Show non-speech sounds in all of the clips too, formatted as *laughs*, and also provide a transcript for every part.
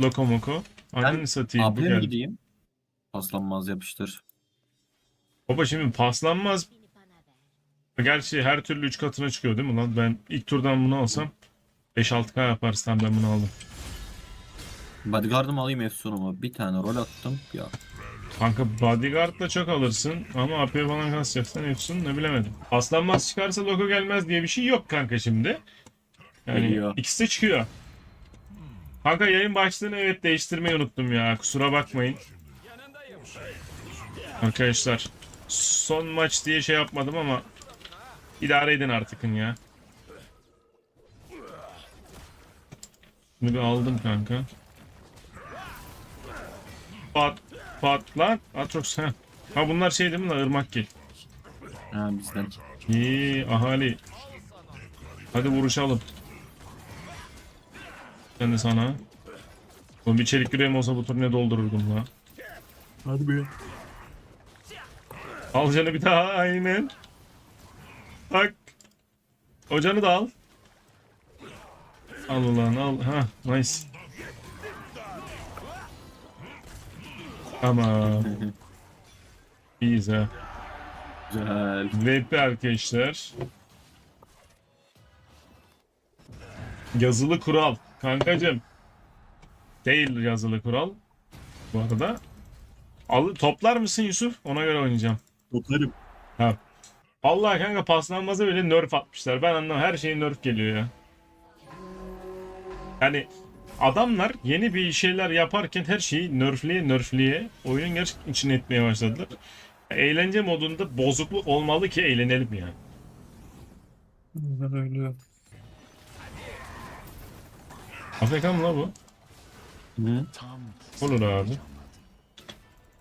Lokomoko. Ananı satayım bu mi geldi. gideyim? Paslanmaz yapıştır. Baba şimdi paslanmaz. Gerçi her türlü 3 katına çıkıyor değil mi lan? Ben ilk turdan bunu alsam 5-6k yaparsam ben bunu aldım. Bodyguard'ımı alayım Efsun'umu. Bir tane rol attım. Ya Kanka bodyguard'la çok alırsın ama AP falan kasacaksan Efsun ne bilemedim. Paslanmaz çıkarsa logo gelmez diye bir şey yok kanka şimdi. Yani Geliyor. ikisi de çıkıyor. Kanka yayın başlığını evet değiştirmeyi unuttum ya. Kusura bakmayın. Arkadaşlar son maç diye şey yapmadım ama idare edin artıkın ya. Bunu bir aldım kanka. Pat pat lan Atrox ha. Ha bunlar şey değil mi lan ırmak gel. ha bizden. İyi ahali. Hadi vuruşalım. Ben de sana. Oğlum bir çelik yüreğim olsa bu turnuya doldururdum la. Hadi be. Al canı bir daha aynen. Bak. O canı da al. Al ulan al. Ha nice. Tamam. *laughs* İyiyiz ha. Güzel. VP arkadaşlar. Yazılı kural. Kankacım. Değil yazılı kural. Bu arada. Al, toplar mısın Yusuf? Ona göre oynayacağım. Tutarım. Ha. Vallahi kanka paslanmaza bile nerf atmışlar. Ben anlamam her şey nerf geliyor ya. Yani adamlar yeni bir şeyler yaparken her şeyi nerfliye nerfliye oyunun gerçekten içine etmeye başladılar. Eğlence modunda bozukluk olmalı ki eğlenelim yani. Öyle. AFK mı la bu? Hı? Olur abi.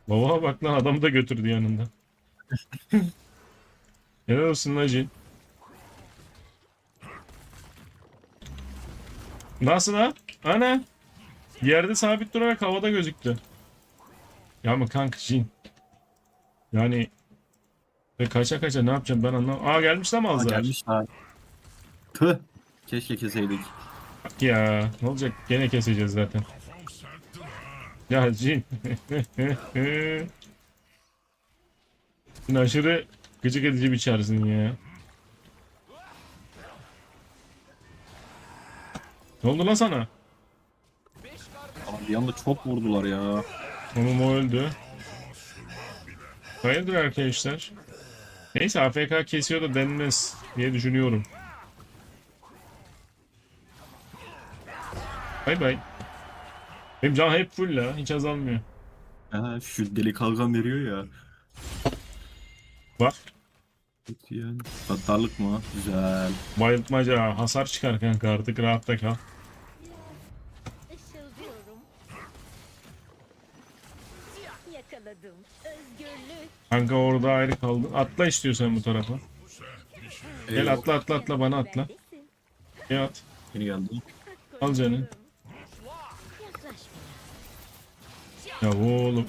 Baba bak lan adamı da götürdü yanında. *laughs* Helal olsun lan Jin. Nasıl ha? Ana. Yerde sabit durarak havada gözüktü. Ya mı kanka Jin? Yani ve kaça kaça ne yapacağım ben anlamam. Aa gelmiş lan Malzar. gelmiş ha. Tüh. Keşke keseydik. Ya ne olacak gene keseceğiz zaten. Ya Jin. *laughs* Sen aşırı gıcık edici bir çağrısın ya. Ne oldu lan sana? Abi anda çok vurdular ya. Onun o öldü. Hayırdır arkadaşlar? Neyse AFK kesiyor da denmez diye düşünüyorum. Bay bay. Benim can hep full la. Hiç azalmıyor. Ha, şu deli kalkan veriyor ya. Bak. Yani. Satarlık mı? Güzel. Bayıltmaca hasar çıkar kanka artık rahatta kal. Kanka orada ayrı kaldın. Atla istiyorsan bu tarafa. Gel atla atla atla bana atla. Gel at. Yeni geldi. Al canım. Ya oğlum.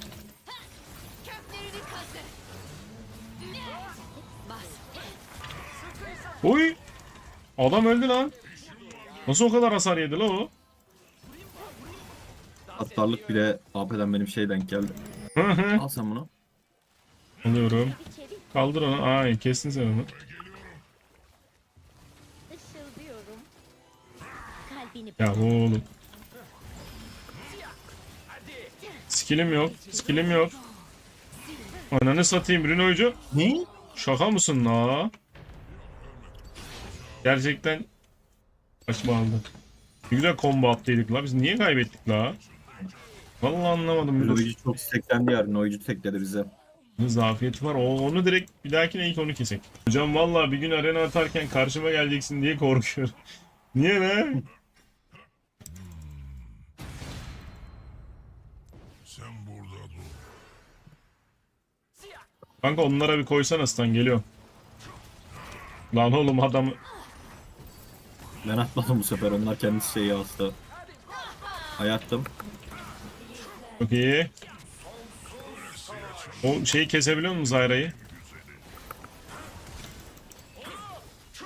Oy. Adam öldü lan. Nasıl o kadar hasar yedi la o? Satarlık bile AP'den benim şey denk geldi. Hı hı. Al sen bunu. Alıyorum. Kaldır onu. Ay kestin sen onu. Ya oğlum. Skillim yok. Skillim yok. Ananı satayım Bruno'cu. Ne? Şaka mısın la? Gerçekten saçma aldı. Ne güzel combo attıydık la. Biz niye kaybettik la? Vallahi anlamadım. Bir Oyuncu çok isteklendi yarın. Oyuncu tekledi bize. zafiyeti var. O, onu direkt bir dahakine ilk onu kesek. Hocam vallahi bir gün arena atarken karşıma geleceksin diye korkuyorum. *laughs* niye ne? Sen burada dur. Kanka onlara bir koysana stan geliyor. Lan oğlum adamı Ben atmadım bu sefer. Onlar kendisi şeyi astı. Ayaktım. çok iyi. O şeyi kesebiliyor musun Zayra'yı?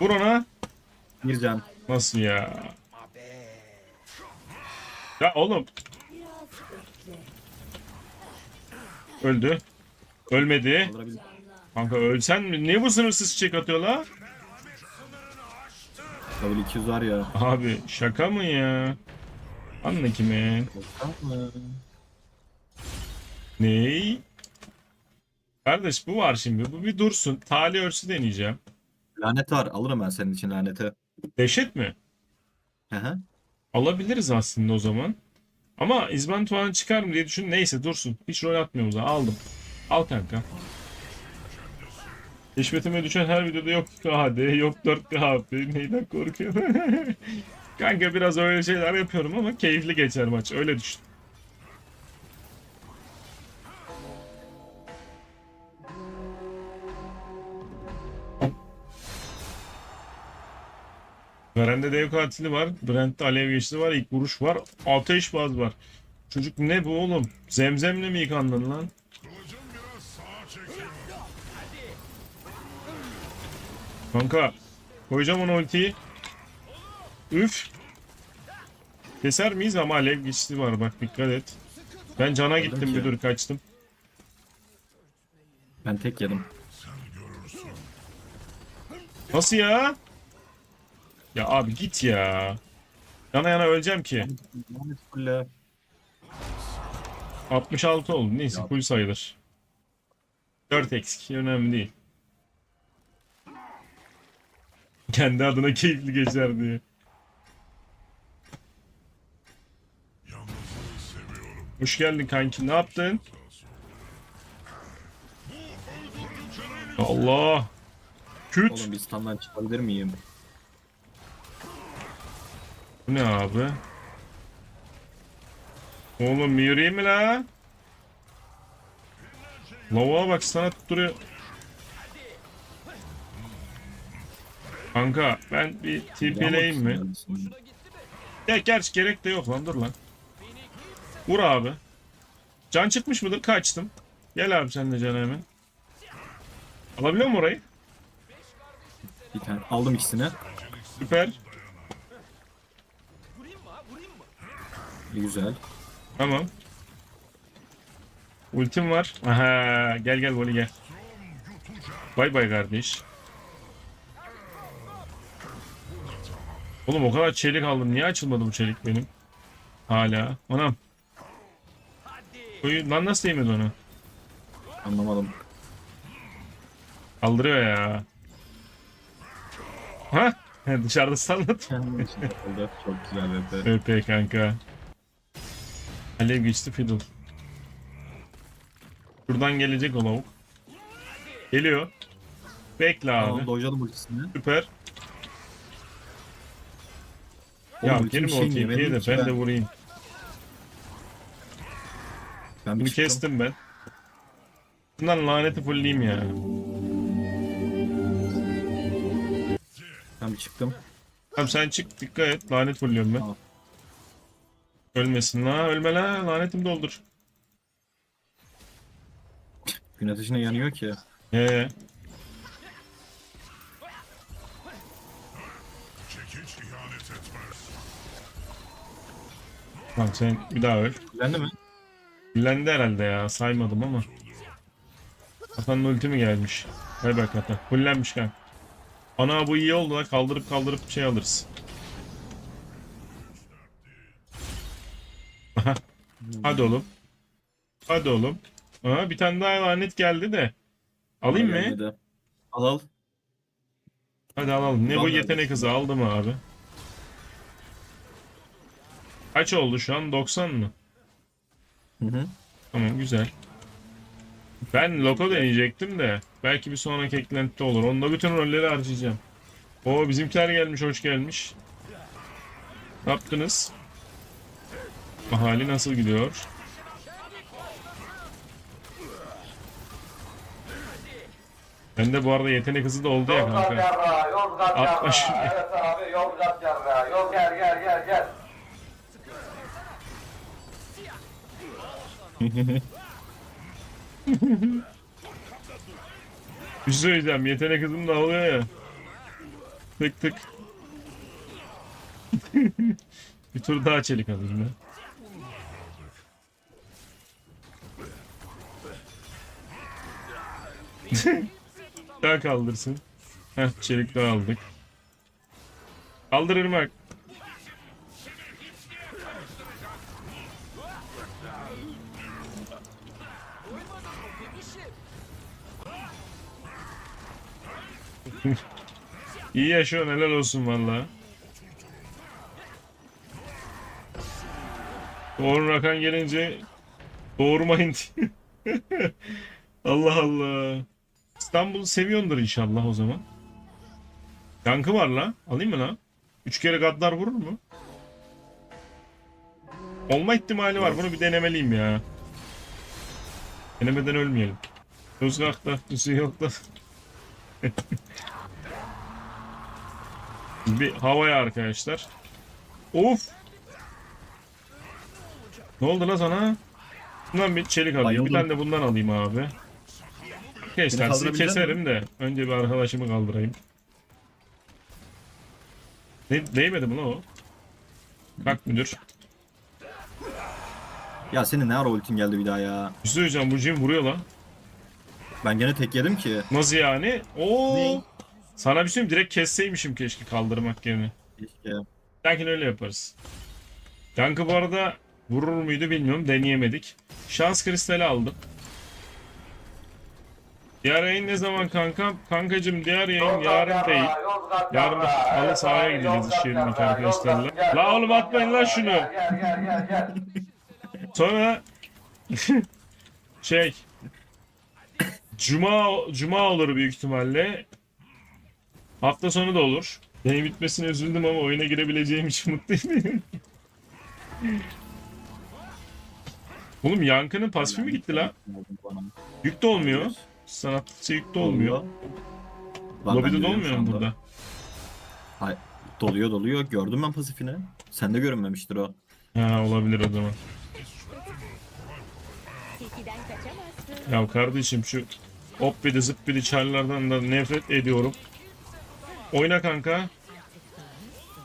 Vur ona. Can. Nasıl ya? Ya oğlum Öldü. Ölmedi. Kanka ölsen mi? Niye bu sınırsız çiçek atıyor la? Level 200 var ya. Abi şaka mı ya? Anla kime? Ney? Kardeş bu var şimdi. Bu bir dursun. Tali örsü deneyeceğim. Lanet var. Alırım ben senin için laneti. Dehşet mi? Hı hı. Alabiliriz aslında o zaman. Ama izban falan çıkar mı diye düşün. Neyse dursun. Hiç rol zaman. Aldım. Al kanka. Keşfetime düşen her videoda yok KD, yok 4K AP. Neyden korkuyorum? *laughs* kanka biraz öyle şeyler yapıyorum ama keyifli geçer maç. Öyle düşün. Garen'de dev katili var. Brent'te alev geçti var. ilk vuruş var. Ateş baz var. Çocuk ne bu oğlum? Zemzemle mi yıkandın lan? Kanka. Koyacağım onu ultiyi. Üf. Keser miyiz ama alev geçti var bak dikkat et. Ben cana gittim bir dur kaçtım. Ben tek yedim. Nasıl ya? Ya abi git ya. Yana yana öleceğim ki. Lanet fulle. 66 oldu. Neyse full sayılır. 4 eksik. Önemli değil. Kendi adına keyifli geçer diye. Hoş geldin kanki. Ne yaptın? Allah. Küt. Oğlum bir standdan çıkabilir miyim? Bu ne abi? Oğlum yürüyeyim mi la? Lavuğa bak sana tutturuyor. Kanka ben bir TP'leyim mi? Ya gerçi gerek de yok lan dur lan. Vur abi. Can çıkmış mıdır? Kaçtım. Gel abi sen de can hemen. Alabiliyor musun orayı? Bir tane. Aldım ikisini. Süper. Güzel. Tamam. Ultim var. Aha gel gel Voli gel. Bay bay kardeş. Oğlum o kadar çelik aldım. Niye açılmadı bu çelik benim? Hala. Anam. Oy, lan nasıl değmedi onu? Anlamadım. Kaldırıyor ya. Ha? *laughs* Dışarıda. Oldu. Çok güzel VP. ÖP kanka. Alev geçti fiddle. Şuradan gelecek o lavuk. Geliyor. Bekle abi. Tamam dojladım ultisini. Süper. Oğlum, ya ultim girme şey niye TP'ye veriyor de ki ben ben? de vurayım. Ben bir Bunu çıktım. kestim ben. Bundan laneti fullleyeyim ya. Bir çıktım. Tamam sen çık dikkat et. Lanet fulluyorum ben. Tamam. Ölmesin la ölme la lanetim doldur. Gün ateşine yanıyor ki. Ee, tamam sen bir daha öl. Bende mi? Fullendi herhalde ya saymadım ama. Hatan'ın ulti mi gelmiş? Hay bak Hatan. Fullenmiş kanka. Ana bu iyi oldu la kaldırıp kaldırıp şey alırız. Hadi oğlum. Hadi oğlum. Aha, bir tane daha lanet geldi de. Alayım mı? Al al. Hadi alalım. Ne bu yetenek hızı aldım abi. Kaç oldu şu an? 90 mı? Hı hı. Tamam güzel. Ben Loko deneyecektim de. Belki bir sonraki eklentide olur. Onda bütün rolleri harcayacağım. O bizimkiler gelmiş, hoş gelmiş. Ne yaptınız? Ahali nasıl gidiyor? Bende bu arada yetenek hızı da oldu ya kanka. yarrağı, Yozgat Altmış. yarrağı. Evet abi Yozgat yarrağı. Yol gel gel gel gel. *laughs* Bir şey söyleyeceğim. Yetenek hızım da oluyor ya. Tık tık. bir tur daha çelik alayım ben. daha kaldırsın. Heh çelik daha aldık. Kaldır Irmak. *laughs* İyi yaşıyorsun helal olsun valla. Doğru rakan gelince doğurmayın diye. *laughs* Allah Allah. İstanbul'u seviyordur inşallah o zaman. Yankı var la. Alayım mı la? Üç kere gaddar vurur mu? Olma ihtimali var. Bunu bir denemeliyim ya. Denemeden ölmeyelim. Yozgat'ta, Hüseyin yok da. *laughs* bir havaya arkadaşlar. Of! Ne oldu la sana? Bundan bir çelik alayım. Bir tane de bundan alayım abi. Arkadaşlar sizi keserim de. Önce bir arkadaşımı kaldırayım. Ne, değmedi mi lan o? Bak müdür. Ya senin ne ara ultin geldi bir daha ya. Bir şey bu Jim vuruyor lan. Ben gene tek yedim ki. Nasıl yani? Oo. Ne? Sana bir şey söyleyeyim direkt kesseymişim keşke kaldırmak yerine. Keşke. Belki öyle yaparız. Yankı bu arada vurur muydu bilmiyorum deneyemedik. Şans kristali aldım. Diğer yayın ne zaman kanka? Kankacım diğer yayın yarın değil. Yarın da halı sahaya gideceğiz iş yerindeki arkadaşlarla. La oğlum atmayın lan şunu. Gel gel gel gel. Sonra *laughs* şey Cuma Cuma olur büyük ihtimalle. Hafta sonu da olur. Yayın bitmesine üzüldüm ama oyuna girebileceğim için *laughs* mutluyum. Oğlum Yankı'nın pasifi mi gitti la? Yük de olmuyor. Sanatçı yük de olmuyor. Ben Lobide de olmuyor mu burada? Hayır. Doluyor doluyor. Gördüm ben pasifini. Sende görünmemiştir o. Ha olabilir o zaman. Ya kardeşim şu hop bir de zıp bir çarlardan da nefret ediyorum. Oyna kanka.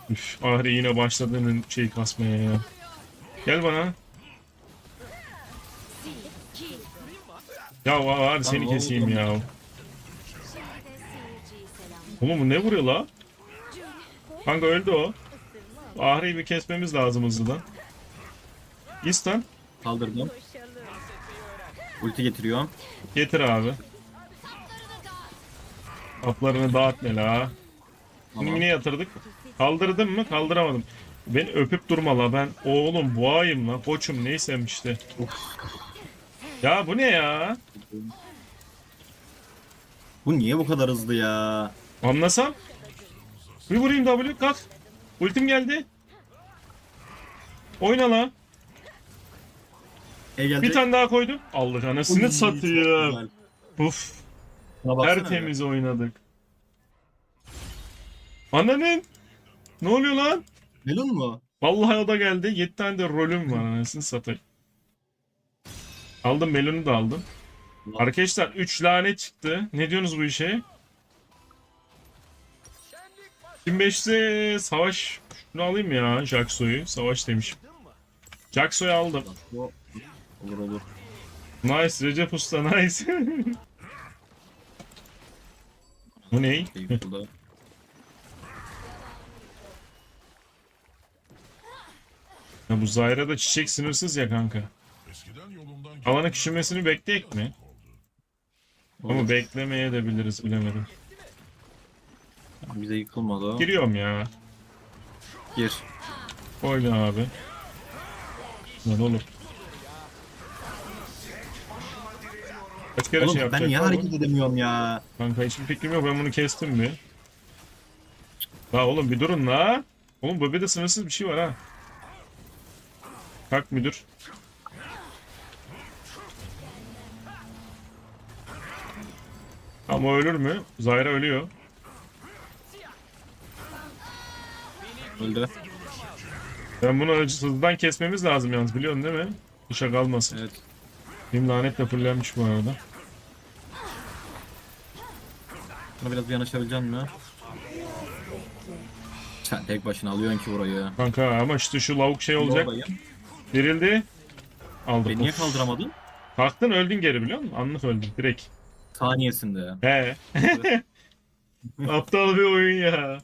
Üf, Ahri yine başladığının şey kasmaya ya. Gel bana. Ya var seni keseyim ya. Oğlum bu ne vuruyor la? Kanka öldü o. Ahri'yi bir kesmemiz lazım hızlıdan. İstan. Kaldırdım. Ulti getiriyorum. Getir abi. Atlarını dağıt ne la. Bunu Tamam. yine yatırdık. Kaldırdım mı? Kaldıramadım. Beni öpüp durma la ben. Oğlum boğayım la. Koçum neysem işte. Ya bu ne ya? Bu niye bu kadar hızlı ya? Anlasam. Bir vurayım W kalk. Ultim geldi. Oyna la. E geldi. Bir tane daha koydum. Aldık anasını satayım. Uf. Baksana Tertemiz oynadık. Ananın. Ne oluyor lan? Melon mu? Vallahi o da geldi. 7 tane de rolüm var anasını satayım. Aldım Melon'u da aldım. Arkadaşlar 3 lanet çıktı. Ne diyorsunuz bu işe? 25'te savaş şunu alayım ya Jaxo'yu. Savaş demişim. Jaxo'yu aldım. Olur olur. Nice Recep Usta nice. *laughs* bu ne? Ya bu Zyra da çiçek sınırsız ya kanka. Eskiden yolumdan Havanın küçülmesini bekleyek mi? Ama beklemeye de biliriz bilemedim. Bize yıkılmadı o. Giriyorum ya. Gir. Oyna abi. Lan oğlum. Kaç kere Oğlum şey ben niye hareket edemiyorum ya? Kanka hiçbir fikrim yok ben bunu kestim mi? La oğlum bir durun la. Oğlum bu de sınırsız bir şey var ha. Kalk müdür. Ama ölür mü? Zayra ölüyor. Öldü. Ben bunu acısızdan kesmemiz lazım yalnız biliyorsun değil mi? Dışa kalmasın. Evet. Benim lanetle fullenmiş bu arada. Buna biraz yanaşabilecek mi? Sen tek başına alıyorsun ki burayı. Kanka ama işte şu lavuk şey olacak. Dirildi. Aldım. Beni niye Of. kaldıramadın? Kalktın öldün geri biliyor musun? Anlık öldün direkt. Saniyesinde. He. *laughs* Aptal bir oyun ya.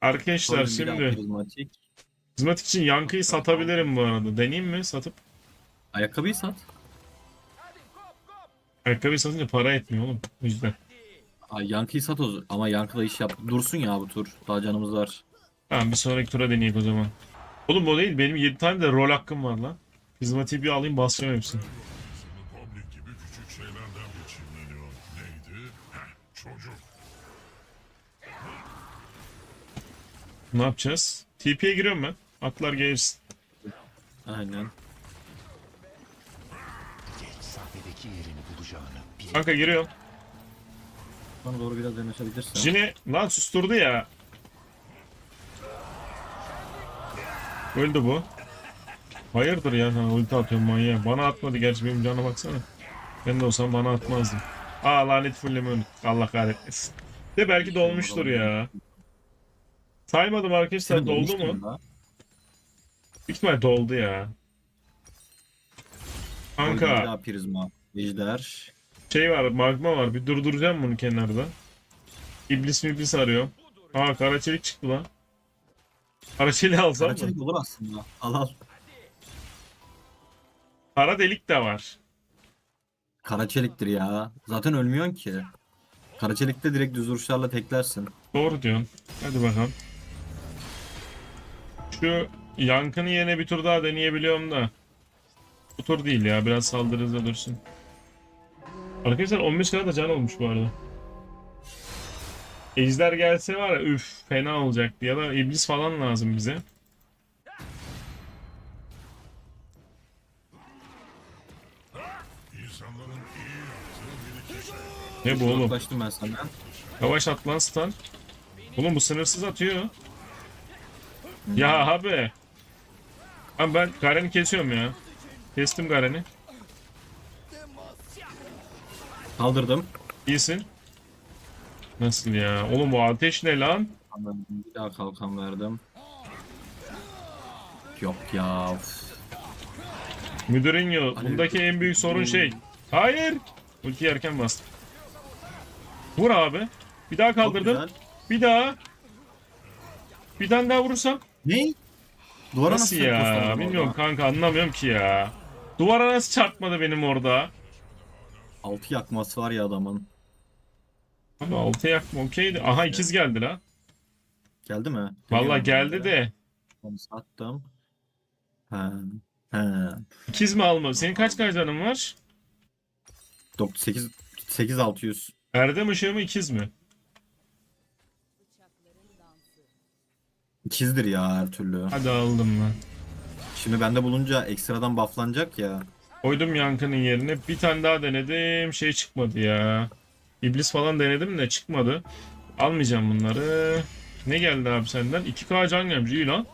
Arkadaşlar Sonra bir daha şimdi hizmet için yankıyı satabilirim bu arada. Deneyeyim mi satıp? Ayakkabıyı sat. Ayakkabıyı satınca para etmiyor oğlum. O yüzden. Ay, yankıyı sat o zaman. Ama yankıda iş yap. Dursun ya bu tur. Daha canımız var. Tamam bir sonraki tura deneyek o zaman. Oğlum o değil benim 7 tane de rol hakkım var lan. Hizmeti bir alayım basacağım hepsini. Public gibi küçük şeylerden geçimleniyor. Neydi? Heh, çocuk. Ne yapacağız? TP'ye giriyorum ben. Atlar gelirsin. Aynen. Sahnedeki yerini bulacağını bile Kanka giriyorum. Bana doğru biraz yanaşabilirsin. Cini lan susturdu ya. Öldü bu. Hayırdır ya sana ulti atıyorum manyağa. Bana atmadı gerçi benim cana baksana. Ben de olsam bana atmazdım. Aa lanet fulleme unut. Allah kahretmesin. De belki dolmuştur ya. Saymadım arkadaşlar doldu mu? Büyük ihtimal doldu ya. Kanka prizma. Ejder. Şey var magma var bir durduracağım bunu kenarda. İblis mi iblis arıyor. Aa kara çelik çıktı lan. Kara çeliği alsam mı? Karaçelik olur aslında. Al al. Kara delik de var. Karaçeliktir ya. Zaten ölmüyorsun ki. Karaçelikte direkt düz vuruşlarla teklersin. Doğru diyorsun. Hadi bakalım. Şu yankını yerine bir tur daha deneyebiliyorum da. Bu tur değil ya. Biraz saldırı dursun. Arkadaşlar 15 kadar da can olmuş bu arada. Ejder gelse var ya üf fena olacaktı. Ya da iblis falan lazım bize. Ne bu oğlum? Uzaklaştım ben senden. Yavaş at lan stun. Oğlum bu sınırsız atıyor. Ya abi. Abi ben Garen'i kesiyorum ya. Kestim Garen'i. Kaldırdım. İyisin. Nasıl ya? Oğlum bu ateş ne lan? Anladım. Bir daha kalkan verdim. Yok ya. Of. Müdürinho. Bundaki en büyük sorun şey. Hayır. Ulti erken bastım. Vur abi. Bir daha kaldırdım. Bir daha. Bir tane daha vurursam. Ne? Duvara Nasıl nasıl ya? Bilmiyorum orada? kanka anlamıyorum ki ya. Duvara nasıl çarpmadı benim orada? Altı yakması var ya adamın. Abi altı yakma okeydi. Aha ikiz geldi la. Geldi mi? Vallahi Deniyorum geldi ben de. Onu sattım. He. He. İkiz mi alma? Senin kaç canın var? 8 8600. Erdem ışığı mı ikiz mi? İkizdir ya her türlü. Hadi aldım lan. Şimdi bende bulunca ekstradan bufflanacak ya. Koydum yankının yerine. Bir tane daha denedim. Şey çıkmadı ya. İblis falan denedim de çıkmadı. Almayacağım bunları. Ne geldi abi senden? 2K can gelmiş. İyi lan.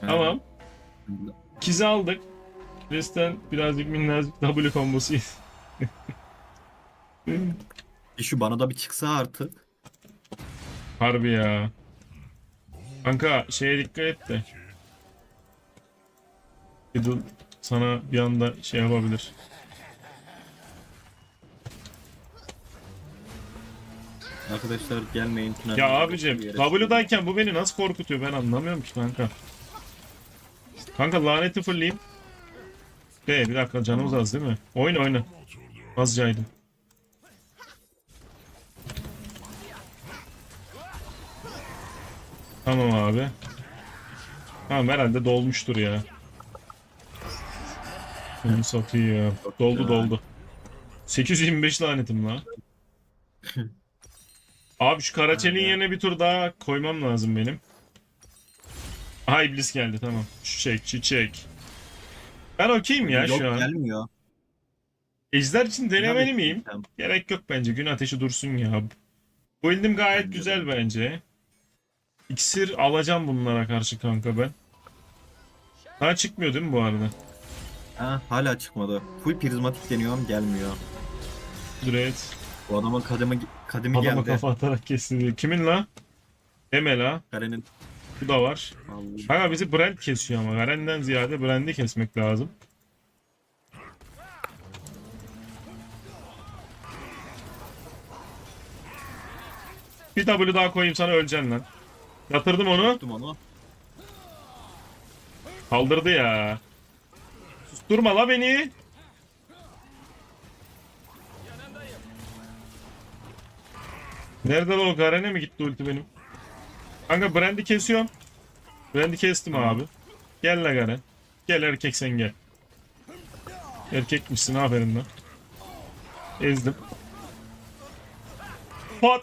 He. Tamam. İkizi aldık. Resten birazcık minnacık W kombosu. Bir *laughs* şu bana da bir çıksa artık. Harbi ya. Kanka şeye dikkat et de. Fiddle sana bir anda şey yapabilir. Arkadaşlar gelmeyin. Tünel Ya abicim W'dayken bu beni nasıl korkutuyor ben anlamıyorum ki kanka. Kanka laneti fırlayayım. Be bir dakika canımız az değil mi? Oyna oyna. Az caydım. Tamam abi. Tamam herhalde dolmuştur ya. Onu satayım. Doldu doldu. 825 lanetim la. Abi şu Karaçeli'nin yerine bir tur daha koymam lazım benim. Aha iblis geldi tamam. Çiçek çiçek. Ben okeyim ya Yok şu an. gelmiyor. Ejder için denemeli Tabii. miyim? Gerek yok bence. Gün ateşi dursun ya. Bu ildim gayet Bence güzel bence. İksir alacağım bunlara karşı kanka ben. Daha çıkmıyor değil mi bu arada? Ha, hala çıkmadı. Full prizmatik deniyorum gelmiyor. Dread. Bu adama kademe, kademi Adama geldi. kafa atarak kesildi. Kimin la? Deme la. Karenin. Bu da var. Vallahi. Bizi Brand kesiyor ama. Garen'den ziyade Brand'i kesmek lazım. Bir W daha koyayım sana öleceksin lan. Yatırdım onu. Tuttum onu. Kaldırdı ya. Susturma la beni. Nerede lan o Garen'e mi gitti ulti benim? Kanka Brand'i kesiyorum. Brand'i kestim abi. Gel la Garen. Gel erkek sen gel. Erkekmişsin aferin lan. Ezdim. Pat.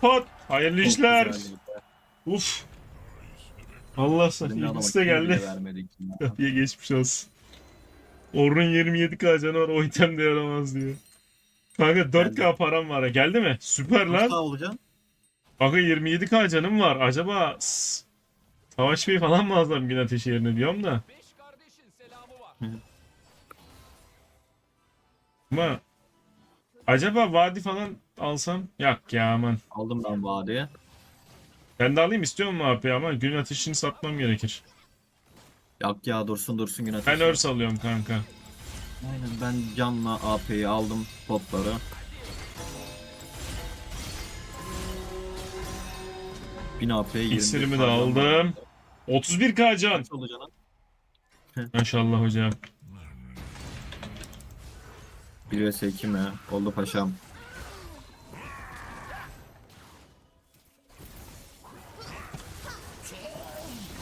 Pat. Hayırlı Çok işler. güzeldi. Uf. Allah sana. Benim de geldi. vermedik ya. Kapıya *laughs* geçmiş olsun. Orun 27k canı var o item de yaramaz diyor. Kanka 4k Geldi. param var ya. Geldi mi? Süper lan. daha olacaksın? Kanka 27k canım var. Acaba s- Savaş Bey falan mı alsam gün ateşi yerine diyorum da. Ama acaba vadi falan alsam? Yok ya aman. Aldım ben vadiye. Ben de alayım istiyor mu AP ama gün ateşini satmam gerekir. Yak ya dursun dursun gün Ben ateşi. örs alıyorum kanka. Aynen ben canla AP'yi aldım potları. Bin AP'ye 20. İksirimi de aldım. 31k can. Kaç? *laughs* Maşallah hocam. 1 vs 2 mi? Oldu paşam.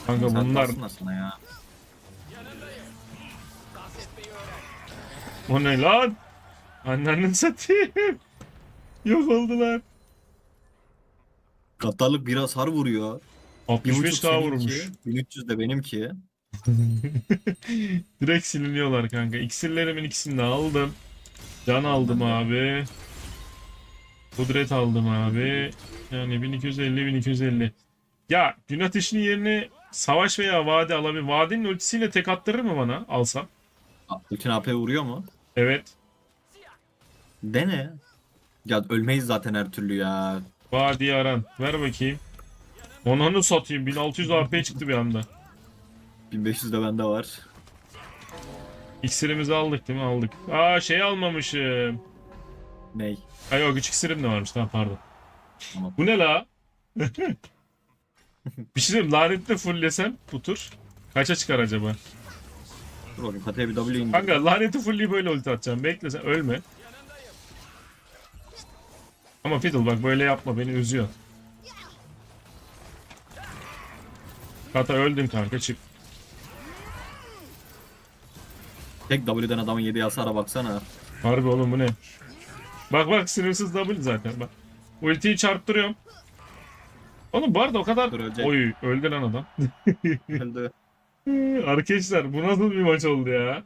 Kanka Sen bunlar ya. O ne lan? Annenin satayım. Yok oldular. Katlarlık bir hasar vuruyor. 65k vurmuş. 1300 de benimki. *laughs* Direkt siliniyorlar kanka. İksirlerimin ikisini de aldım. Can aldım abi. Kudret aldım abi. Yani 1250 1250. Ya gün ateşinin yerine savaş veya vade alabilir. Vadinin ultisiyle tek attırır mı bana alsam? Bütün AP vuruyor mu? Evet. Dene. Ya ölmeyiz zaten her türlü ya. Vadi aran. Ver bakayım. Onanı satayım. 1600 AP çıktı bir anda. 1500 de bende var. İksirimizi aldık değil mi? Aldık. Aa şey almamışım. Ney? Ay o güç iksirim de varmış. Tamam pardon. Tamam. Bu ne la? *laughs* bir şey diyeyim. Lanetle fulllesem bu tur. Kaça çıkar acaba? Dur bakayım kataya bir W indir. Kanka laneti fullleyip böyle ulti atacağım. Bekle sen ölme. Ama Fiddle bak böyle yapma beni üzüyor. Kata öldün kanka çık. Tek W'den adamın yediği hasara baksana. Harbi oğlum bu ne? Bak bak sınırsız double zaten bak. Ultiyi çarptırıyorum. Oğlum bu arada o kadar... Dur, ölecek. Oy öldü lan adam. Öldü. Arkadaşlar bu nasıl bir maç oldu ya?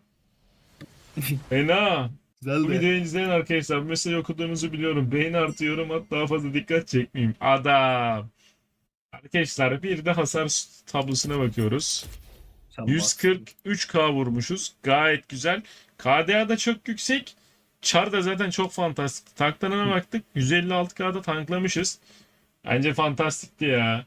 *laughs* Fena. Bu Güzeldi. videoyu izleyen arkadaşlar bu mesajı okuduğunuzu biliyorum. Beğeni artı yorum at daha fazla dikkat çekmeyeyim. Adam. Arkadaşlar bir de hasar tablosuna bakıyoruz. 143k vurmuşuz. Gayet güzel. KDA da çok yüksek. Char da zaten çok fantastik. Tanklarına baktık. 156k'da tanklamışız. Bence fantastikti ya.